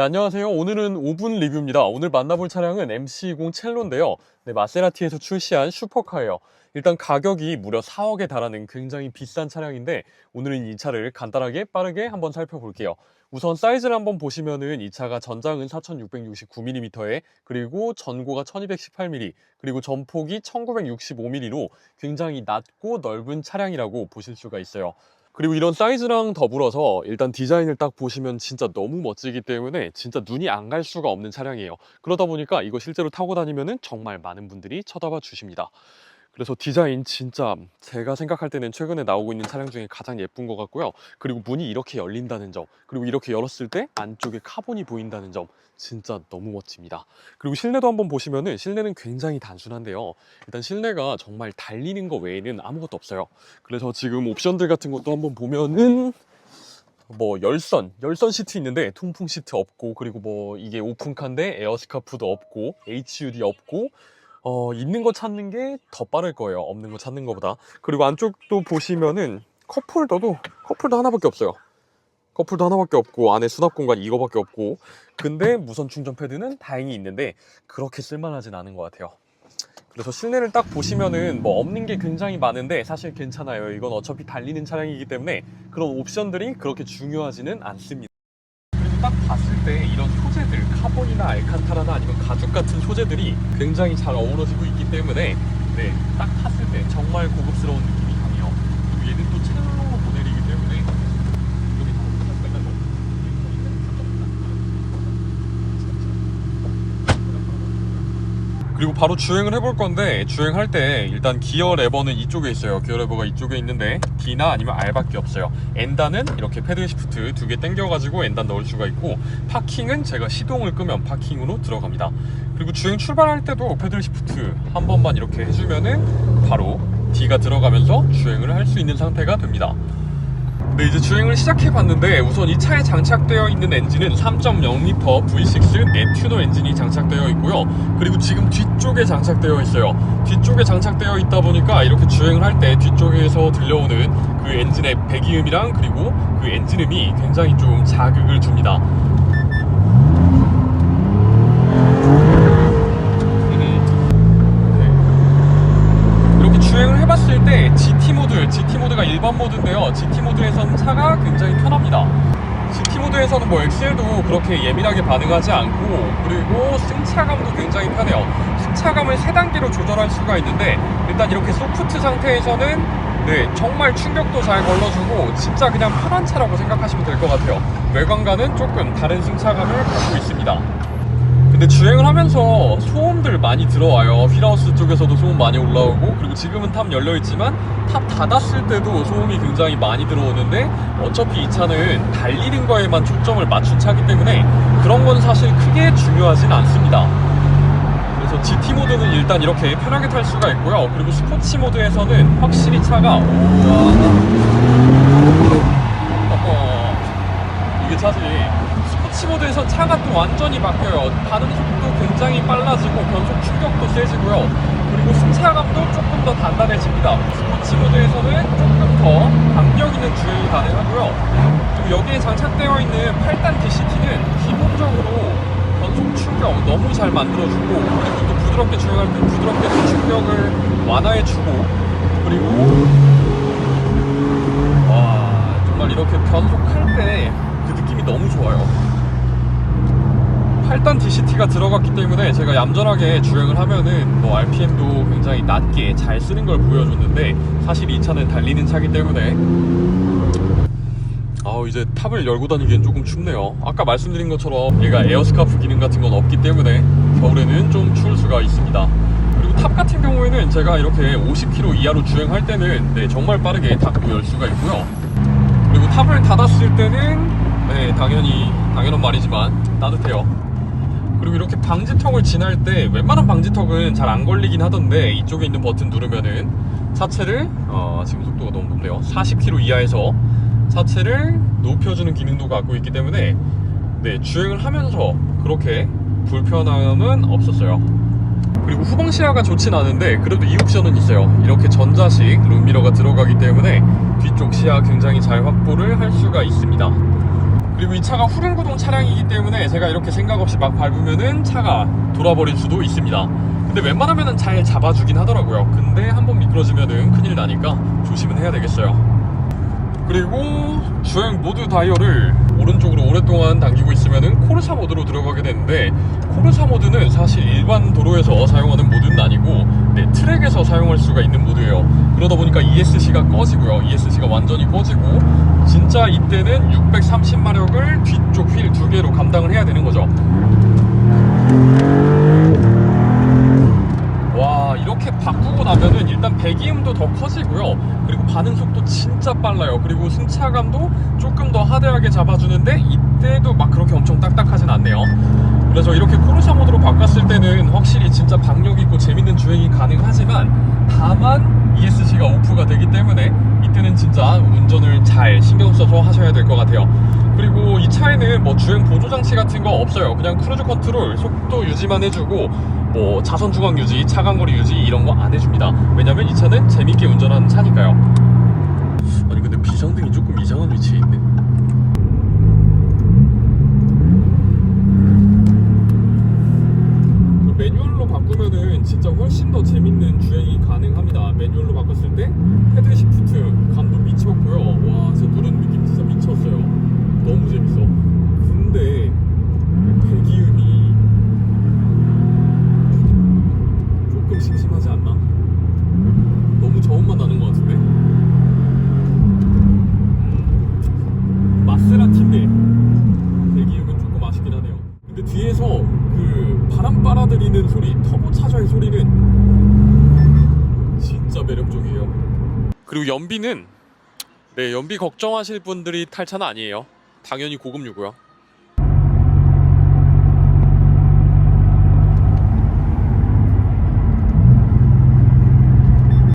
네, 안녕하세요. 오늘은 5분 리뷰입니다. 오늘 만나볼 차량은 MC20 첼로인데요. 네, 마세라티에서 출시한 슈퍼카예요. 일단 가격이 무려 4억에 달하는 굉장히 비싼 차량인데 오늘은 이 차를 간단하게 빠르게 한번 살펴볼게요. 우선 사이즈를 한번 보시면은 이 차가 전장은 4669mm에 그리고 전고가 1218mm 그리고 전폭이 1965mm로 굉장히 낮고 넓은 차량이라고 보실 수가 있어요. 그리고 이런 사이즈랑 더불어서 일단 디자인을 딱 보시면 진짜 너무 멋지기 때문에 진짜 눈이 안 갈 수가 없는 차량이에요. 그러다 보니까 이거 실제로 타고 다니면은 정말 많은 분들이 쳐다봐 주십니다. 그래서 디자인 진짜 제가 생각할 때는 최근에 나오고 있는 차량 중에 가장 예쁜 것 같고요. 그리고 문이 이렇게 열린다는 점, 그리고 이렇게 열었을 때 안쪽에 카본이 보인다는 점, 진짜 너무 멋집니다. 그리고 실내도 한번 보시면은 실내는 굉장히 단순한데요. 일단 실내가 정말 달리는 거 외에는 아무것도 없어요. 그래서 지금 옵션들 같은 것도 한번 보면은 뭐 열선, 열선 시트 있는데 통풍 시트 없고 그리고 뭐 이게 오픈카인데 에어스카프도 없고 HUD 없고 어 있는 거 찾는 게 더 빠를 거예요. 없는 거 찾는 거보다. 그리고 안쪽도 보시면은 컵홀더도 컵홀더 하나밖에 없어요. 컵홀더 하나밖에 없고 안에 수납 공간 이거밖에 없고 근데 무선 충전 패드는 다행히 있는데 그렇게 쓸만하진 않은 것 같아요. 그래서 실내를 딱 보시면은 뭐 없는 게 굉장히 많은데 사실 괜찮아요. 이건 어차피 달리는 차량이기 때문에 그런 옵션들이 그렇게 중요하지는 않습니다. 그리고 딱 봤을 때 이런 소재들, 카본이나 알칸타라나 아니면 가죽 같은 소재들이 굉장히 잘 어우러지고 있기 때문에 네, 딱 탔을 때 정말 고급스러운 느낌이 강해요. 얘는 또 첼로 모델이기 때문에 여기 탈 수가 있는 거. 그리고 바로 주행을 해볼 건데 주행할 때 일단 기어 레버는 이쪽에 있어요. 기어 레버가 이쪽에 있는데 D나 아니면 R밖에 없어요. N단은 이렇게 패드 시프트 두 개 당겨가지고 N단 넣을 수가 있고 파킹은 제가 시동을 끄면 파킹으로 들어갑니다. 그리고 주행 출발할 때도 패드 시프트 한 번만 이렇게 해주면은 바로 D가 들어가면서 주행을 할 수 있는 상태가 됩니다 네, 이제 주행을 시작해 봤는데 우선 이 차에 장착되어 있는 엔진은 3.0L V6 넷튜너 엔진이 장착되어 있고요. 그리고 지금 뒤쪽에 장착되어 있어요. 뒤쪽에 장착되어 있다 보니까 이렇게 주행을 할 때 뒤쪽에서 들려오는 그 엔진의 배기음이랑 그리고 그 엔진음이 굉장히 좀 자극을 줍니다. 음. 네. 이렇게 주행을 해봤을 때 GT 모드, GT 모드가 일반 모드인데요. GT 모드에서는 차가 굉장히 편합니다. GT 모드에서는 뭐 엑셀도 그렇게 예민하게 반응하지 않고 그리고 승차감도 굉장히 편해요. 승차감을 세 단계로 조절할 수가 있는데 일단 이렇게 소프트 상태에서는 네 정말 충격도 잘 걸러주고 진짜 그냥 편한 차라고 생각하시면 될 것 같아요. 외관과는 조금 다른 승차감을 갖고 있습니다. 근데 주행을 하면서 소음들 많이 들어와요. 휠하우스 쪽에서도 소음 많이 올라오고 그리고 지금은 탑 열려 있지만 탑 닫았을 때도 소음이 굉장히 많이 들어오는데 어차피 이 차는 달리는 거에만 초점을 맞춘 차기 때문에 그런 건 사실 크게 중요하진 않습니다. 그래서 GT 모드는 일단 이렇게 편하게 탈 수가 있고요. 그리고 스포츠 모드에서는 확실히 차가 우와 어허. 이게 사실 스포츠 모드에서 차가 또 완전히 바뀌어요. 반응 속도 굉장히 빨라지고 변속 충격도 세지고요. 그리고 승차감도 조금 더 단단해집니다. 스포츠 모드에서는 조금 더 강력 있는 주행이 가능하고요. 그리고 여기에 장착되어 있는 8단 DCT는 기본적으로 변속 충격 너무 잘 만들어주고 그리고 또 부드럽게 주행할 때 부드럽게 또 충격을 완화해주고 그리고 와 정말 이렇게 변속할 때 그 느낌이 너무 좋아요 8단 DCT가 들어갔기 때문에 제가 얌전하게 주행을 하면은 뭐 RPM도 굉장히 낮게 잘 쓰는 걸 보여줬는데 사실 이 차는 달리는 차기 때문에. 아우 이제 탑을 열고 다니기엔 조금 춥네요. 아까 말씀드린 것처럼 얘가 에어스카프 기능 같은 건 없기 때문에 겨울에는 좀 추울 수가 있습니다. 그리고 탑 같은 경우에는 제가 이렇게 50km 이하로 주행할 때는 네, 정말 빠르게 닫고 열 수가 있고요. 그리고 탑을 닫았을 때는 네 당연히 당연한 말이지만 따뜻해요 그리고 이렇게 방지턱을 지날 때 웬만한 방지턱은 잘 안 걸리긴 하던데 이쪽에 있는 버튼 누르면은 차체를 어, 지금 속도가 너무 높네요. 40km 이하에서 차체를 높여주는 기능도 갖고 있기 때문에 네 주행을 하면서 그렇게 불편함은 없었어요. 그리고 후방 시야가 좋진 않은데 그래도 이 옵션은 있어요. 이렇게 전자식 룸미러가 들어가기 때문에 뒤쪽 시야 굉장히 잘 확보를 할 수가 있습니다 그리고 이 차가 후륜 구동 차량이기 때문에 제가 이렇게 생각 없이 막 밟으면은 차가 돌아버릴 수도 있습니다. 근데 웬만하면은 잘 잡아주긴 하더라고요. 근데 한번 미끄러지면은 큰일 나니까 조심은 해야 되겠어요. 그리고 주행 모드 다이얼을 오른쪽으로 오랫동안 당기고 있으면은 코르사 모드로 들어가게 되는데 코르사 모드는 사실 일반 도로에서 사용하는 모드는 아니고 네, 트랙에서 사용할 수가 있는 모드예요. 그러다 보니까 ESC가 꺼지고요. ESC가 완전히 꺼지고 진짜 이때는 630마력을 뒤쪽 휠 두 개로 감당을 해야 되는 거죠. 와 이렇게 바꾸고 나면은 일단 배기음도 더 커지고요 그리고 반응 속도 진짜 빨라요 그리고 승차감도 조금 더 하드하게 잡아주는데 이때도 막 그렇게 엄청 딱딱하진 않네요 그래서 이렇게 코르사 모드로 바꿨을 때는 확실히 진짜 박력 있고 재밌는 주행이 가능하지만 다만 ESC가 오프가 되기 때문에 이때는 진짜 운전을 잘 신경 써서 하셔야 될 것 같아요 그리고 이 차에는 뭐 주행 보조 장치 같은 거 없어요 그냥 크루즈 컨트롤 속도 유지만 해주고 뭐 차선 중앙 유지, 차간거리 유지 이런 거 안 해줍니다. 왜냐면 이 차는 재밌게 운전하는 차니까요. 아니 근데 비상등이 조금 이상한 위치에 있네. 그 매뉴얼로 바꾸면은 진짜 훨씬 더 재밌는 주행이 가능합니다. 매뉴얼로 바꿨을 때 헤드 시프트 감도 미쳤고요. 와, 진짜 누르는 느낌 진짜 미쳤어요. 너무 재밌어. 근데 배기음이 조금 심심하지 않나? 너무 저음만 나는 것 같은데? 음, 마세라티인데 배기음은 조금 아쉽긴 하네요. 근데 뒤에서 그 바람 빨아들이는 소리, 터보 차저의 소리는 진짜 매력적이에요. 그리고 연비는 네 연비 걱정하실 분들이 탈 차는 아니에요. 당연히 고급류고요.